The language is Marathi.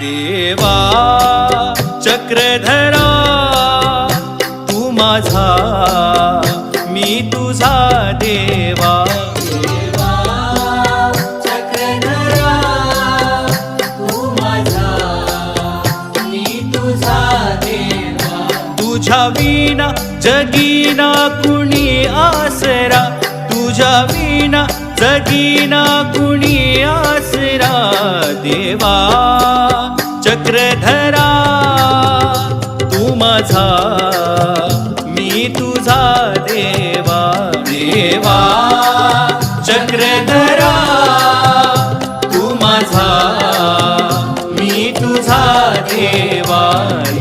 देवा चक्रधरा तू माझा मी तुझा देवा. चक्रधरा तू माझा मी तुझा देवा. तुझ्या विना जगीना कुणी आसरा. तुझ्या विना जगीना कुणी आसरा. देवा चक्रधरा तू माझा मी तुझा देवा देवा. चक्रधरा तू माझा मी तुझा देवा देवा